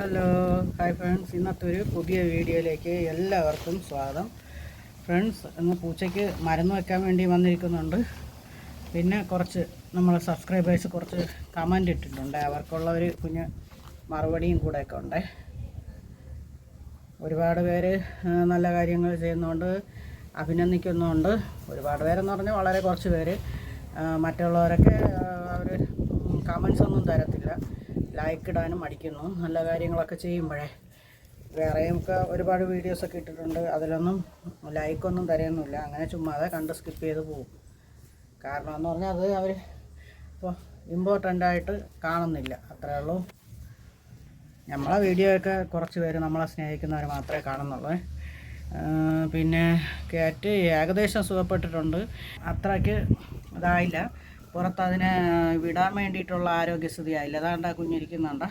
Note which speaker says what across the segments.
Speaker 1: Hello hi friends. ഇന്നത്തെ ഒരു പുതിയ വീഡിയോയിലേക്ക് എല്ലാവർക്കും സ്വാഗതം. ഫ്രണ്ട്സ് ഇന്ന് പൂച്ചയ്ക്ക് മരുന്ന് വെക്കാൻ വേണ്ടി വന്നിരിക്കുന്നുണ്ട്. പിന്നെ കുറച്ച് നമ്മൾ സബ്സ്ക്രൈബേഴ്സ് കുറച്ച് കമന്റ് ഇട്ടിട്ടുണ്ട്. അവർക്കുള്ള ഒരു കുഞ്ഞ് മറുപടിയും കൂടെയൊക്കെ ഉണ്ട്. ഒരുപാട് പേര് നല്ല കാര്യങ്ങൾ ചെയ്യുന്നുണ്ട് അഭിനന്ദിക്കുന്നുണ്ട്. ഒരുപാട് പേരെന്ന് പറഞ്ഞാൽ വളരെ കുറച്ച് പേര്. മറ്റുള്ളവരൊക്കെ അവർ കമൻസ് ഒന്നും തരത്തില്ല. ലൈക്ക് ഇടാനും മടിക്കുന്നു. നല്ല കാര്യങ്ങളൊക്കെ ചെയ്യുമ്പോഴേ. വേറെയും ഒക്കെ ഒരുപാട് വീഡിയോസൊക്കെ ഇട്ടിട്ടുണ്ട്. അതിലൊന്നും ലൈക്കൊന്നും തരുന്നില്ല അങ്ങനെ ചുമ്മാതെ കണ്ട് സ്കിപ്പ് ചെയ്ത് പോകും കാരണം എന്ന് പറഞ്ഞാൽ അത് അവർ ഇപ്പോൾ ഇമ്പോർട്ടന്റ് ആയിട്ട് കാണുന്നില്ല. അത്രേ ഉള്ളൂ. നമ്മളെ വീഡിയോ ഒക്കെ കുറച്ച് പേര് നമ്മളെ സ്നേഹിക്കുന്നവർ മാത്രമേ കാണുന്നുള്ളൂ. പിന്നെ കാറ്റ് ഏകദേശം സുഖപ്പെട്ടിട്ടുണ്ട്. അത്രയ്ക്ക് ഇതായില്ല. പുറത്ത് അതിനെ വിടാൻ വേണ്ടിയിട്ടുള്ള ആരോഗ്യസ്ഥിതി ആയില്ല അതാണ്ട കുഞ്ഞിരിക്കുന്നുണ്ട.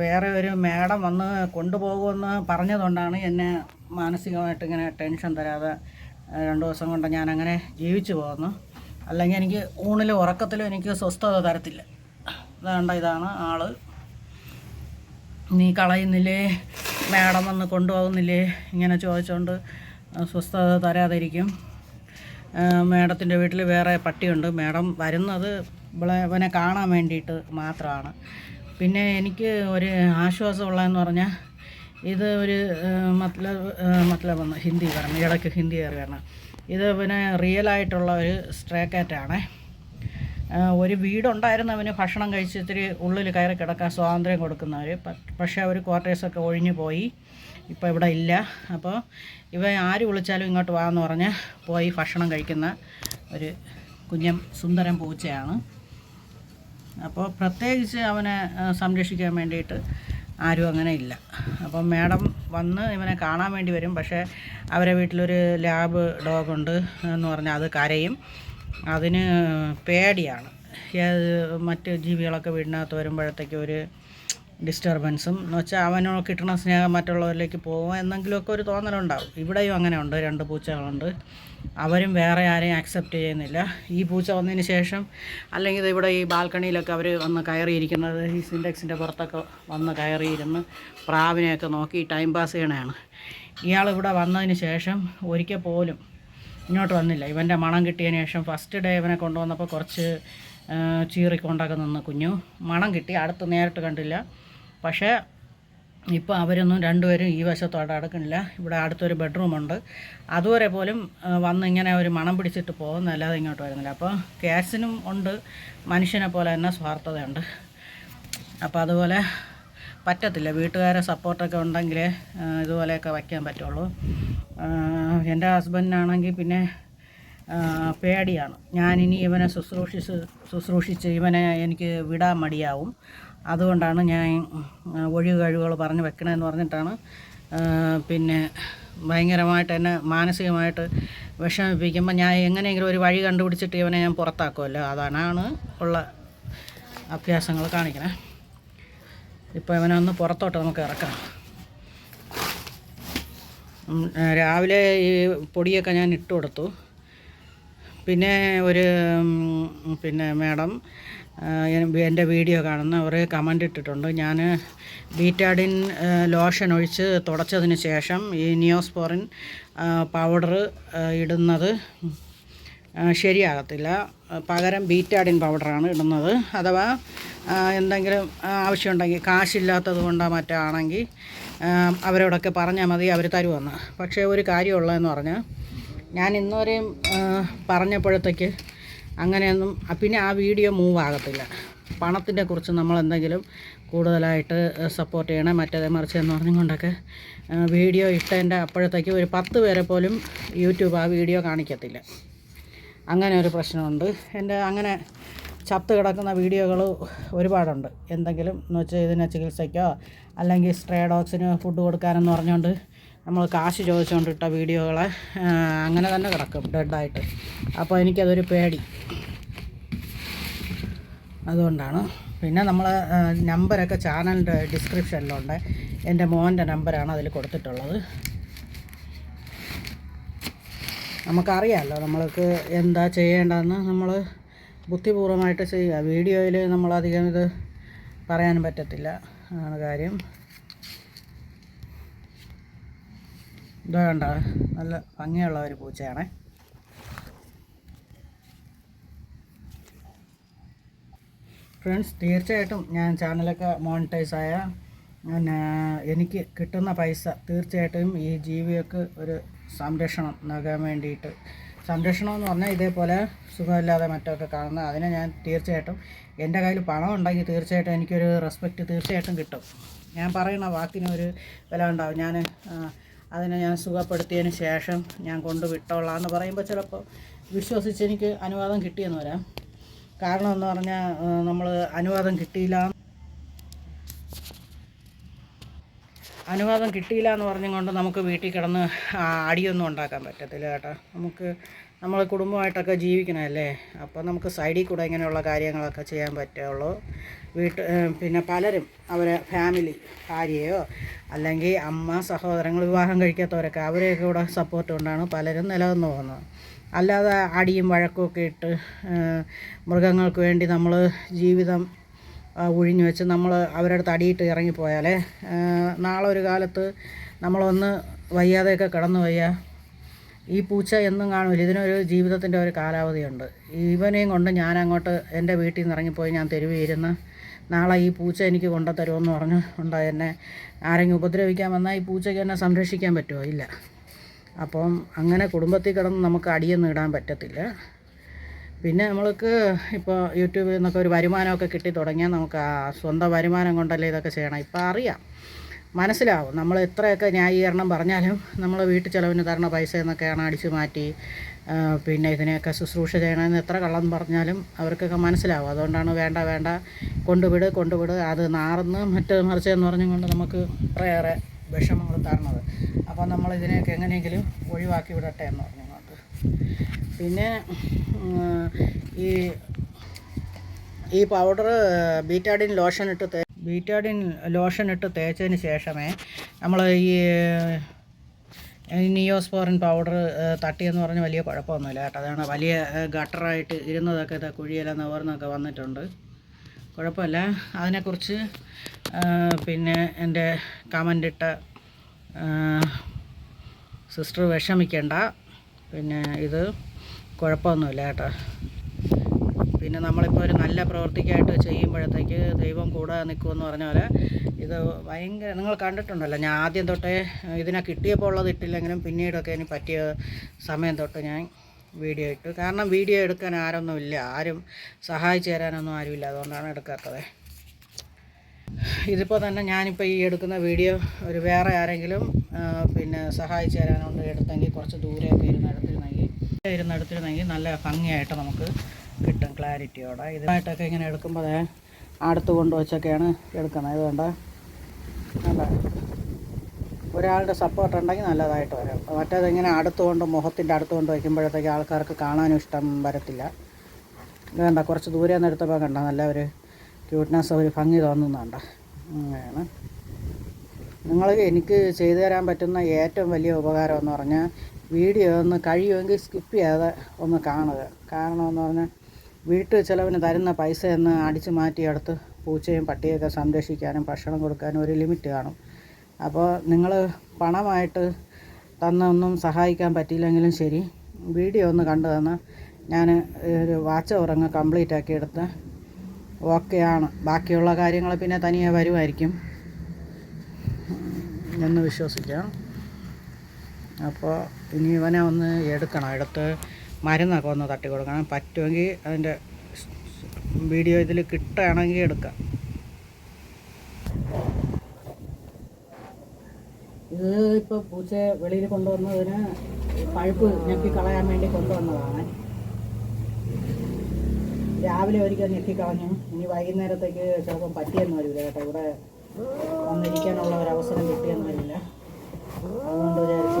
Speaker 1: വേറെ ഒരു മേഡം വന്ന് കൊണ്ടുപോകുമെന്ന് പറഞ്ഞതുകൊണ്ടാണ് എന്നെ മാനസികമായിട്ട് ഇങ്ങനെ ടെൻഷൻ തരാതെ രണ്ട് ദിവസം കൊണ്ട് ഞാൻ അങ്ങനെ ജീവിച്ചു പോകുന്നു. അല്ലെങ്കിൽ എനിക്ക് ഊണിലും ഉറക്കത്തിലും എനിക്ക് സ്വസ്ഥത തരത്തില്ല. അതാണ്ട ഇതാണ് ആൾ. നീ കളയുന്നില്ലേ? മേഡം വന്ന് കൊണ്ടുപോകുന്നില്ലേ? ഇങ്ങനെ ചോദിച്ചുകൊണ്ട് സ്വസ്ഥത തരാതിരിക്കും. മേഡത്തിന്റെ വീട്ടിൽ വേറെ പട്ടിയുണ്ട്. മേഡം വരുന്നത് ഇവനെ കാണാൻ വേണ്ടിയിട്ട് മാത്രമാണ്. പിന്നെ എനിക്ക് ഒരു ആശ്വാസമുള്ളതെന്ന് പറഞ്ഞാൽ ഇത് ഒരു മത്ലബ് മത്ലബ് ഹിന്ദി പറഞ്ഞു. ഇടയ്ക്ക് ഹിന്ദി കയറിയാണ് ഇത് പിന്നെ റിയലായിട്ടുള്ള ഒരു സ്ട്രേ കാറ്റാണേ ഒരു വീടുണ്ടായിരുന്നവന് ഭക്ഷണം കഴിച്ച് ഇത്തിരി ഉള്ളിൽ കയറി കിടക്കാൻ സ്വാതന്ത്ര്യം കൊടുക്കുന്നവർ പക്ഷേ അവർ ക്വാർട്ടേഴ്സൊക്കെ ഒഴിഞ്ഞു പോയി. ഇപ്പോൾ ഇവിടെ ഇല്ല. അപ്പോൾ ഇവ ആര് വിളിച്ചാലും ഇങ്ങോട്ട് വാന്ന് പറഞ്ഞ് പോയി ഭക്ഷണം കഴിക്കുന്ന ഒരു കുഞ്ഞം സുന്ദരം പൂച്ചയാണ്. അപ്പോൾ പ്രത്യേകിച്ച് അവനെ സംരക്ഷിക്കാൻ വേണ്ടിയിട്ട് ആരും അങ്ങനെ ഇല്ല. അപ്പം മാഡം വന്ന് ഇവനെ കാണാൻ വേണ്ടി വരും. പക്ഷേ അവരെ വീട്ടിലൊരു ലാബ് ഡോഗുണ്ട് എന്ന് പറഞ്ഞാൽ അത് കരയും. അതിന് പേടിയാണ്. മറ്റ് ജീവികളൊക്കെ വീടിനകത്ത് വരുമ്പോഴത്തേക്കും ഒരു ഡിസ്റ്റർബൻസും എന്ന് വെച്ചാൽ അവനോ കിട്ടുന്ന സ്നേഹം മറ്റുള്ളവരിലേക്ക് പോകും. എന്നെങ്കിലുമൊക്കെ ഒരു തോന്നലുണ്ടാവും. ഇവിടെയും അങ്ങനെ ഉണ്ട് രണ്ട് പൂച്ചകളുണ്ട്. അവരും വേറെ ആരെയും അക്സെപ്റ്റ് ചെയ്യുന്നില്ല. ഈ പൂച്ച വന്നതിന് ശേഷം അല്ലെങ്കിൽ ഇവിടെ ഈ ബാൽക്കണിയിലൊക്കെ അവർ വന്ന് കയറിയിരിക്കുന്നത് ഈ സിൻഡെക്സിന്റെ പുറത്തൊക്കെ വന്ന് കയറിയിരുന്ന് പ്രാവിനെയൊക്കെ നോക്കി ടൈം പാസ് ചെയ്യണതാണ്. ഇയാൾ ഇവിടെ വന്നതിന് ശേഷം ഒരിക്കൽ പോലും ഇങ്ങോട്ട് വന്നില്ല. ഇവന്റെ മണം കിട്ടിയതിന് ശേഷം ഫസ്റ്റ് ഡേ ഇവനെ കൊണ്ടുവന്നപ്പോൾ കുറച്ച് ചീറിക്കൊണ്ടൊക്കെ നിന്ന് കുഞ്ഞു. മണം കിട്ടി. അടുത്ത് നേരിട്ട് കണ്ടില്ല. പക്ഷേ ഇപ്പോൾ അവരൊന്നും രണ്ടുപേരും ഈ വശത്തോട്ട് അടക്കുന്നില്ല ഇവിടെ അടുത്തൊരു ബെഡ്റൂമുണ്ട് അതുവരെ പോലും വന്ന് ഇങ്ങനെ ഒരു മണം പിടിച്ചിട്ട് പോകുന്നല്ലാതെ ഇങ്ങോട്ട് വരുന്നില്ല. അപ്പോൾ ക്യാറ്റ്സിനും ഉണ്ട്. മനുഷ്യനെ പോലെ തന്നെ സ്വാർത്ഥതയുണ്ട്. അപ്പോൾ അതുപോലെ പറ്റത്തില്ല. വീട്ടുകാരെ സപ്പോർട്ടൊക്കെ ഉണ്ടെങ്കിലേ ആ, ഇതുപോലെയൊക്കെ വയ്ക്കാൻ പറ്റുള്ളൂ. എന്റെ ഹസ്ബൻഡിനാണെങ്കിൽ പിന്നെ പേടിയാണ്. ഞാനിനി ഇവനെ ശുശ്രൂഷിച്ച് ശുശ്രൂഷിച്ച് ഇവനെ എനിക്ക് വിടാൻ മടിയാവും. അതുകൊണ്ടാണ് ഞാൻ ഒഴിവ് കഴിവുകൾ പറഞ്ഞ് വെക്കണമെന്ന് പറഞ്ഞിട്ടാണ്. പിന്നെ ഭയങ്കരമായിട്ട് എന്നെ മാനസികമായിട്ട് വിഷമിപ്പിക്കുമ്പോൾ ഞാൻ എങ്ങനെയെങ്കിലും ഒരു വഴി കണ്ടുപിടിച്ചിട്ട് ഇവനെ ഞാൻ പുറത്താക്കുമല്ലോ അതാണ് ഉള്ള അഭ്യാസങ്ങൾ കാണിക്കണേ. ഇപ്പോൾ ഇവനെ ഒന്ന് പുറത്തോട്ട് നമുക്ക് ഇറക്കാം. രാവിലെ ഈ പൊടിയൊക്കെ ഞാൻ ഇട്ട് കൊടുത്തു പിന്നെ ഒരു പിന്നെ മാഡം എന്റെ വീഡിയോ കാണുന്ന അവർ കമന്റ് ഇട്ടിട്ടുണ്ട്. ഞാൻ ബീറ്റാഡിൻ ലോഷൻ ഒഴിച്ച് തുടച്ചതിന് ശേഷം ഈ നിയോസ്പോറിൻ പൗഡർ ഇടുന്നത് ശരിയാകത്തില്ല. പകരം ബീറ്റാഡിൻ പൗഡറാണ് ഇടുന്നത്. അഥവാ എന്തെങ്കിലും ആവശ്യമുണ്ടെങ്കിൽ കാശില്ലാത്തത് കൊണ്ടോ മറ്റാണെങ്കിൽ അവരോടൊക്കെ പറഞ്ഞാൽ മതി അവർ തരുമെന്ന് പക്ഷേ ഒരു കാര്യമുള്ളതെന്ന് പറഞ്ഞാൽ ഞാൻ ഇന്നുവരെയും പറഞ്ഞപ്പോഴത്തേക്ക് അങ്ങനെയൊന്നും പിന്നെ ആ വീഡിയോ മൂവ് ആകത്തില്ല. പണത്തിനെ കുറിച്ച് നമ്മൾ എന്തെങ്കിലും കൂടുതലായിട്ട് സപ്പോർട്ട് ചെയ്യണം മറ്റേത് മറിച്ച് എന്ന് പറഞ്ഞുകൊണ്ടൊക്കെ വീഡിയോ ഇട്ടതിന്റെ അപ്പോഴത്തേക്ക് ഒരു പത്ത് പേരെ പോലും യൂട്യൂബ് ആ വീഡിയോ കാണിക്കത്തില്ല. അങ്ങനെ ഒരു പ്രശ്നമുണ്ട്. എന്റെ അങ്ങനെ ചത്ത് കിടക്കുന്ന വീഡിയോകൾ ഒരുപാടുണ്ട്. എന്തെങ്കിലും എന്ന് വെച്ചാൽ ഇതിനെ ചികിത്സയ്ക്കോ അല്ലെങ്കിൽ സ്ട്രേ ഡോഗ്സിന് ഫുഡ് കൊടുക്കാനെന്ന് പറഞ്ഞുകൊണ്ട് നമ്മൾ കാശ് ചോദിച്ചുകൊണ്ടിട്ട വീഡിയോകളെ അങ്ങനെ തന്നെ കിടക്കും ഡെഡായിട്ട് അപ്പോൾ എനിക്കതൊരു പേടി. അതുകൊണ്ടാണ്. പിന്നെ നമ്മൾ നമ്പരൊക്കെ ചാനലിന്റെ ഡിസ്ക്രിപ്ഷനിലുണ്ട് എന്റെ മോന്റെ നമ്പറാണ് അതിൽ കൊടുത്തിട്ടുള്ളത്. നമുക്കറിയാമല്ലോ നമ്മൾക്ക് എന്താ ചെയ്യേണ്ടതെന്ന് നമ്മൾ ബുദ്ധിപൂർവമായിട്ട് ചെയ്യുക വീഡിയോയിൽ നമ്മളധികം ഇത് പറയാനും പറ്റത്തില്ല. ആണ് കാര്യം. ഇത് വേണ്ട നല്ല ഭംഗിയുള്ള ഒരു പൂച്ചയാണേ. ഫ്രണ്ട്സ് തീർച്ചയായിട്ടും ഞാൻ ചാനലൊക്കെ മോണിറ്റൈസ് ആയ പിന്നെ എനിക്ക് കിട്ടുന്ന പൈസ തീർച്ചയായിട്ടും ഈ ജീവിയൊക്കെ ഒരു സംരക്ഷണം നൽകാൻ വേണ്ടിയിട്ട്. സംരക്ഷണം എന്ന് പറഞ്ഞാൽ ഇതേപോലെ സുഖമില്ലാതെ മറ്റൊക്കെ കാണുന്ന അതിനെ ഞാൻ തീർച്ചയായിട്ടും എന്റെ കയ്യിൽ പണം ഉണ്ടെങ്കിൽ തീർച്ചയായിട്ടും എനിക്കൊരു റെസ്പെക്റ്റ് തീർച്ചയായിട്ടും കിട്ടും. ഞാൻ പറയുന്ന വാക്കിന് ഒരു വില ഉണ്ടാവും. ഞാൻ അതിനെ ഞാൻ സുഖപ്പെടുത്തിയതിന് ശേഷം ഞാൻ കൊണ്ട് വിട്ടോളാം എന്ന് പറയുമ്പോൾ ചിലപ്പോൾ വിശ്വസിച്ച് എനിക്ക് അനുവാദം കിട്ടിയെന്ന് വരാം. കാരണം എന്ന് പറഞ്ഞാൽ നമ്മൾ അനുവാദം കിട്ടിയില്ല. അനുവാദം കിട്ടിയില്ല എന്ന് പറഞ്ഞുകൊണ്ട് നമുക്ക് വീട്ടിൽ കിടന്ന് അടിയൊന്നും ഉണ്ടാക്കാൻ പറ്റത്തില്ല കേട്ടോ. നമുക്ക് നമ്മൾ കുടുംബമായിട്ടൊക്കെ ജീവിക്കണമല്ലേ? അപ്പോൾ നമുക്ക് സൈഡിൽ കൂടെ ഇങ്ങനെയുള്ള കാര്യങ്ങളൊക്കെ ചെയ്യാൻ പറ്റുള്ളൂ. വീട്ട് പിന്നെ പലരും അവരെ ഫാമിലി ഭാര്യയോ അല്ലെങ്കിൽ അമ്മ സഹോദരങ്ങൾ വിവാഹം കഴിക്കാത്തവരൊക്കെ അവരെയൊക്കെ കൂടെ സപ്പോർട്ട് കൊണ്ടാണ് പലരും നിലനിന്ന് പോകുന്നത്. അല്ലാതെ അടിയും വഴക്കും ഒക്കെ ഇട്ട് മൃഗങ്ങൾക്ക് വേണ്ടി നമ്മൾ ജീവിതം ഒഴിഞ്ഞു വെച്ച് നമ്മൾ അവരുടെ അടിയിട്ട് ഇറങ്ങിപ്പോയാലേ നാളെ ഒരു കാലത്ത് നമ്മളൊന്ന് വയ്യാതെയൊക്കെ കിടന്നു വയ്യ. ഈ പൂച്ച എന്നും കാണില്ല ഇതിനൊരു ജീവിതത്തിന്റെ ഒരു കാലാവധിയുണ്ട്. ഇവനെയും കൊണ്ട് ഞാൻ അങ്ങോട്ട് എന്റെ വീട്ടിൽ നിന്ന് ഇറങ്ങിപ്പോയി ഞാൻ തെരുവിയിരുന്ന് നാളെ ഈ പൂച്ച എനിക്ക് കൊണ്ടുത്തരുമെന്ന് പറഞ്ഞ് ഉണ്ട് എന്നെ ആരെങ്കിലും ഉപദ്രവിക്കാൻ വന്നാൽ ഈ പൂച്ചയ്ക്ക് എന്നെ സംരക്ഷിക്കാൻ പറ്റുമോ? ഇല്ല. അപ്പം അങ്ങനെ കുടുംബത്തിൽ കിടന്ന് നമുക്ക് അടിയൊന്നും ഇടാൻ പറ്റത്തില്ല. പിന്നെ നമ്മൾക്ക് ഇപ്പോൾ യൂട്യൂബിൽ നിന്നൊക്കെ ഒരു വരുമാനമൊക്കെ കിട്ടി തുടങ്ങിയാൽ നമുക്ക് സ്വന്തം വരുമാനം കൊണ്ടല്ലേ ഇതൊക്കെ ചെയ്യണം. ഇപ്പം അറിയാം. മനസ്സിലാവും. നമ്മൾ എത്രയൊക്കെ ന്യായീകരണം പറഞ്ഞാലും നമ്മൾ വീട്ടിൽ ചിലവിന് തരണ പൈസ എന്നൊക്കെയാണ് അടിച്ചു മാറ്റി പിന്നെ ഇതിനെയൊക്കെ ശുശ്രൂഷ ചെയ്യണമെന്ന് എത്ര കള്ളം പറഞ്ഞാലും അവർക്കൊക്കെ മനസ്സിലാവും. അതുകൊണ്ടാണ് വേണ്ട വേണ്ട കൊണ്ടുവിട് കൊണ്ടുവിട് അത് നാർന്ന് മറ്റ് മറിച്ച് എന്ന് പറഞ്ഞുകൊണ്ട് നമുക്ക് ഇത്രയേറെ വിഷമങ്ങൾ തരണത്. അപ്പോൾ നമ്മൾ ഇതിനെയൊക്കെ എങ്ങനെയെങ്കിലും ഒഴിവാക്കി വിടട്ടെ എന്ന് പറഞ്ഞു പറഞ്ഞുകൊണ്ട്. പിന്നെ ഈ ഈ പൗഡർ ബീറ്റാഡിൻ ലോഷൻ ഇട്ട് ബീറ്റാഡിൻ ലോഷൻ ഇട്ട് തേച്ചതിന് ശേഷമേ നമ്മൾ ഈ നിയോസ്പോറിൻ പൗഡർ തട്ടിയെന്ന് പറഞ്ഞ് വലിയ കുഴപ്പമൊന്നുമില്ല കേട്ടോ. അതാണ് വലിയ ഗട്ടറായിട്ട് ഇരുന്നതൊക്കെ ഇതാ കുഴിയെല്ലാം നിവർന്നൊക്കെ വന്നിട്ടുണ്ട്. കുഴപ്പമില്ല. അതിനെക്കുറിച്ച് പിന്നെ എന്റെ കമന്റ് ഇട്ട സിസ്റ്റർ വിഷമിക്കേണ്ട. പിന്നെ ഇത് കുഴപ്പമൊന്നുമില്ല കേട്ടോ. പിന്നെ നമ്മളിപ്പോൾ ഒരു നല്ല പ്രവൃത്തിക്കായിട്ട് ചെയ്യുമ്പോഴത്തേക്ക് ദൈവം കൂടെ നിൽക്കുമെന്ന് പറഞ്ഞ പോലെ ഇത് ഭയങ്കര നിങ്ങൾ കണ്ടിട്ടുണ്ടല്ലോ ഞാൻ ആദ്യം തൊട്ടേ ഇതിനെ കിട്ടിയപ്പോൾ ഉള്ളത് ഇട്ടില്ലെങ്കിലും പിന്നീടൊക്കെ എനിക്ക് പറ്റിയ സമയം തൊട്ട് ഞാൻ വീഡിയോ ഇട്ടു. കാരണം വീഡിയോ എടുക്കാൻ ആരൊന്നും ഇല്ല ആരും സഹായിച്ചു തരാനൊന്നും ആരുമില്ല അതുകൊണ്ടാണ് എടുക്കാത്തത്. ഇതിപ്പോൾ തന്നെ ഞാനിപ്പോൾ ഈ എടുക്കുന്ന വീഡിയോ ഒരു വേറെ ആരെങ്കിലും പിന്നെ സഹായിച്ചു തരാനുണ്ട് എടുത്തെങ്കിൽ കുറച്ച് ദൂരെയൊക്കെ ഇരുന്ന് എടുത്തിരുന്നെങ്കിൽ ഇരുന്ന് എടുത്തിരുന്നെങ്കിൽ നല്ല ഭംഗിയായിട്ട് നമുക്ക് ക്ലാരിറ്റിയോടെ ഇതുമായിട്ടൊക്കെ ഇങ്ങനെ എടുക്കുമ്പോൾ ദേ അടുത്ത് കൊണ്ടുവച്ചൊക്കെയാണ് എടുക്കുന്നത്. ഇതുകൊണ്ട് അല്ല ഒരാളുടെ സപ്പോർട്ട് ഉണ്ടെങ്കിൽ നല്ലതായിട്ട് വരും. അടുത്ത് കൊണ്ട് മുഖത്തിന്റെ അടുത്ത് കൊണ്ട് വയ്ക്കുമ്പോഴത്തേക്ക് ആൾക്കാർക്ക് കാണാനും ഇഷ്ടം വരത്തില്ല. ഇത് വേണ്ട കുറച്ച് ദൂരെ നിന്ന് എടുത്തപ്പോൾ കണ്ട? നല്ല ഒരു ക്യൂട്ട്നെസ് ഒരു ഭംഗി തോന്നുന്നുണ്ട്. അങ്ങനെയാണ്. നിങ്ങൾ എനിക്ക് ചെയ്തു തരാൻ പറ്റുന്ന ഏറ്റവും വലിയ ഉപകാരം എന്ന് പറഞ്ഞാൽ വീഡിയോ ഒന്ന് കഴിയുമെങ്കിൽ സ്കിപ്പ് ചെയ്യാതെ ഒന്ന് കാണുക. കാരണം എന്ന് പറഞ്ഞാൽ വീട്ടു ചിലവിന് തരുന്ന പൈസ എന്ന് അടിച്ചു മാറ്റിയെടുത്ത് പൂച്ചയും പട്ടിയൊക്കെ സംരക്ഷിക്കാനും ഭക്ഷണം കൊടുക്കാനും ഒരു ലിമിറ്റ് കാണും. അപ്പോൾ നിങ്ങൾ പണമായിട്ട് തന്നൊന്നും സഹായിക്കാൻ പറ്റിയില്ലെങ്കിലും ശരി വീഡിയോ ഒന്ന് കണ്ടു തന്ന. ഞാൻ ഒരു വാച്ച് ഉറങ്ങ് കംപ്ലീറ്റ് ആക്കി എടുത്ത് ഓക്കെയാണ് ബാക്കിയുള്ള കാര്യങ്ങൾ പിന്നെ തനിയെ വരുമായിരിക്കും എന്ന് വിശ്വസിക്കാം. അപ്പോൾ ഇനി ഇവനെ ഒന്ന് എടുക്കണം. എടുത്ത് മരുന്നൊക്കെ ഒന്ന് തട്ടി കൊടുക്കണം പറ്റുമെങ്കിൽ അതിന്റെ വീഡിയോ ഇതിൽ കിട്ടുകയാണെങ്കിൽ എടുക്കാം. ഇത് ഇപ്പോൾ പൂച്ചയെ വെളിയിൽ കൊണ്ടുവന്നതിന് പഴുപ്പ് ഞെക്കി കളയാൻ വേണ്ടി കൊണ്ടുവന്നതാണ്. രാവിലെ ഒരിക്കൽ ഞെക്കി കളഞ്ഞു. ഇനി വൈകുന്നേരത്തേക്ക് ചിലപ്പം പറ്റിയെന്ന് വരില്ല കേട്ടോ. ഇവിടെ വന്നിരിക്കാനുള്ള ഒരു അവസരം കിട്ടിയെന്ന് വരില്ല. അതുകൊണ്ട് വിചാരിച്ചു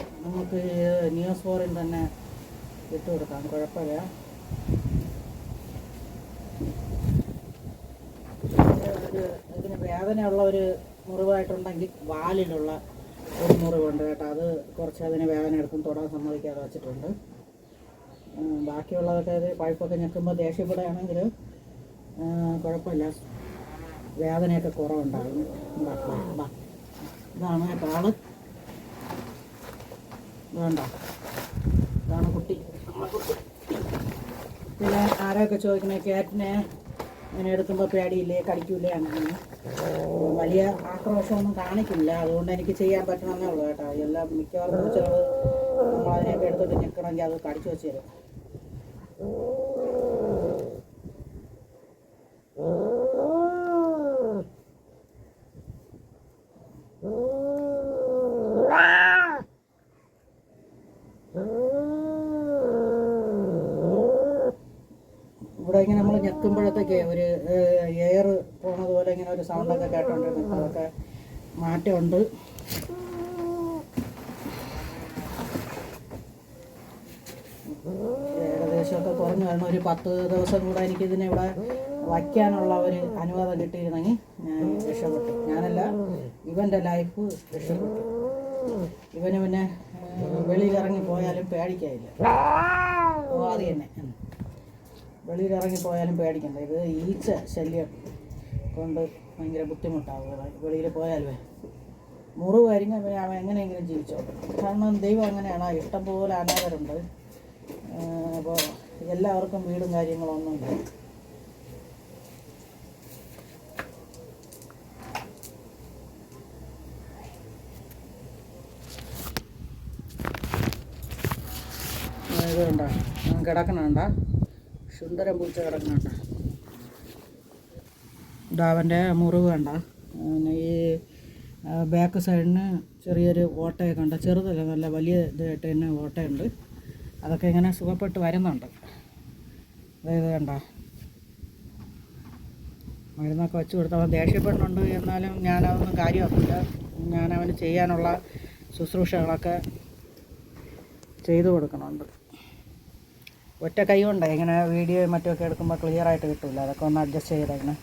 Speaker 1: നമുക്ക് നിയോസ്ഫോറിൻ തന്നെ ഇട്ട് കൊടുക്കാം. കുഴപ്പമില്ല. ഒരു ഇതിന് വേദനയുള്ള ഒരു മുറിവായിട്ടുണ്ടെങ്കിൽ വാലിലുള്ള ഒരു മുറിവുണ്ട് കേട്ടോ. അത് കുറച്ച് അതിന് വേദന എടുക്കും. തൊടാൻ സമ്മതിക്കാതെ വെച്ചിട്ടുണ്ട്. ബാക്കിയുള്ളതൊക്കെ ഇത് പഴുപ്പൊക്കെ ഞെക്കുമ്പോൾ ദേഷ്യപ്പെടുകയാണെങ്കിൽ കുഴപ്പമില്ല. വേദനയൊക്കെ കുറവുണ്ടാകും. ഇതാണ് കേട്ടോ ആൾ. വേണ്ട. ഇതാണ് കുട്ടി. പിന്നെ ആരൊക്കെ ചോദിക്കണേ? ക്യാറ്റിനെ ഇങ്ങനെ എടുക്കുമ്പോൾ പേടിയില്ലേ? കടിക്കൂലേ അങ്ങനെ? വലിയ ആക്രോശമൊന്നും കാണിക്കില്ല. അതുകൊണ്ട് എനിക്ക് ചെയ്യാൻ പറ്റണമെന്നേ ഉള്ളൂ കേട്ടോ. എല്ലാം മിക്കവാറും പൂച്ചകൾ നമ്മളതിനെയൊക്കെ എടുത്തിട്ട് നിൽക്കണമെങ്കിൽ അത് കടിച്ചു വെച്ചു തരും ഇവിടെ ഇങ്ങനെ നമ്മൾ ഞെക്കുമ്പോഴത്തേക്ക് ഒരു എയർ പോണത് പോലെ ഇങ്ങനെ ഒരു സൗണ്ടൊക്കെ കേട്ടോണ്ടിരുന്നു. അതൊക്കെ മാറ്റമുണ്ട്. ഏകദേശമൊക്കെ കുറഞ്ഞു വരണം ഒരു പത്ത് ദിവസം കൂടെ എനിക്ക് ഇതിനെ ഇവിടെ വയ്ക്കാനുള്ള ഒരു അനുവാദം കിട്ടിയിരുന്നെങ്കിൽ ഞാൻ രക്ഷപ്പെട്ടു. ഞാനല്ല ഇവന്റെ ലൈഫ് രക്ഷപ്പെട്ടു. ഇവന് പിന്നെ വെളിയിൽ ഇറങ്ങി പോയാലും പേടിക്കായില്ല ഓ അത് തന്നെ. വെളിയിൽ ഇറങ്ങി പോയാലും പേടിക്കണ്ട. ഇത് ഈച്ച ശല്യം കൊണ്ട് ഭയങ്കര ബുദ്ധിമുട്ടാവുക വെളിയിൽ പോയാലേ മുറിവ് അരിഞ്ഞ അവൻ എങ്ങനെയെങ്കിലും ജീവിച്ചോ. കാരണം ദൈവം അങ്ങനെയാണ്. ഇഷ്ടംപോലെ അനാഥരുണ്ട്. അപ്പോൾ എല്ലാവർക്കും വീടും കാര്യങ്ങളൊന്നുമില്ല ഇത് കണ്ട? കിടക്കണണ്ട സുന്ദരം പൂച്ച കിടക്കണണ്ട ഇതാവന്റെ മുറിവ് കണ്ട. പിന്നെ ഈ ബാക്ക് സൈഡിന് ചെറിയൊരു ഓട്ടയൊക്കെ ഉണ്ട്. ചെറുതല്ല നല്ല വലിയ ഇതായിട്ട് തന്നെ ഓട്ടയുണ്ട്. അതൊക്കെ ഇങ്ങനെ സുഖപ്പെട്ട് വരുന്നുണ്ട്. അതായത് കണ്ട? മരുന്നൊക്കെ വെച്ച് കൊടുത്ത് അവൻ ദേഷ്യപ്പെടുന്നുണ്ട് എന്നാലും ഞാനതൊന്നും കാര്യമാക്കില്ല. ഞാൻ ചെയ്യാനുള്ള ശുശ്രൂഷകളൊക്കെ ചെയ്തു കൊടുക്കണുണ്ട് ഒറ്റ കൈ കൊണ്ട് ഇങ്ങനെ വീഡിയോ മറ്റുമൊക്കെ എടുക്കുമ്പോൾ ക്ലിയർ ആയിട്ട് കിട്ടില്ല അതൊക്കെ ഒന്ന് അഡ്ജസ്റ്റ് ചെയ്തേക്കണേ.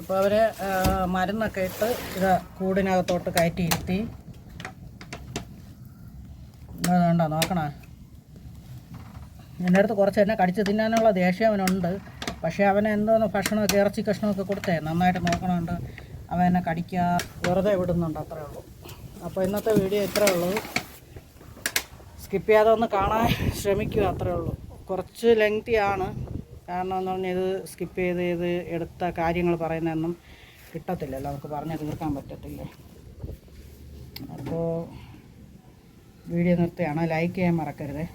Speaker 1: അപ്പോൾ അവർ മരുന്നൊക്കെ ഇട്ട് ഇത് കൂടിനകത്തോട്ട് കയറ്റി ഇരുത്തി ഇത് കണ്ടോ നോക്കണേ. എന്റെ അടുത്ത് കുറച്ച് എന്നെ കടിച്ച് തിന്നാനുള്ള ദേഷ്യം അവനുണ്ട്. പക്ഷേ അവനെ എന്തോന്ന് ഭക്ഷണമൊക്കെ ഇറച്ചി കഷ്ണമൊക്കെ കൊടുത്തേ. നന്നായിട്ട് നോക്കണമുണ്ട് അവനെ കടിക്കാ വെറുതെ വിടുന്നുണ്ട് അത്രേ ഉള്ളൂ. അപ്പോൾ ഇന്നത്തെ വീഡിയോ ഇത്രേ ഉള്ളൂ. സ്കിപ്പ് ചെയ്യാതെ ഒന്ന് കാണാൻ ശ്രമിക്കുക അത്രേ ഉള്ളൂ. കുറച്ച് ലെങ്തി ആണ് കാരണം എന്ന് പറഞ്ഞാൽ ഇത് സ്കിപ്പ് ചെയ്ത് ചെയ്ത് എടുത്ത കാര്യങ്ങൾ പറയുന്നതൊന്നും കിട്ടത്തില്ലല്ലോ. നമുക്ക് പറഞ്ഞ് തീർക്കാൻ പറ്റത്തില്ലേ. അപ്പോൾ വീഡിയോ നിർത്തുകയാണ്. ലൈക്ക് ചെയ്യാൻ മറക്കരുതേ.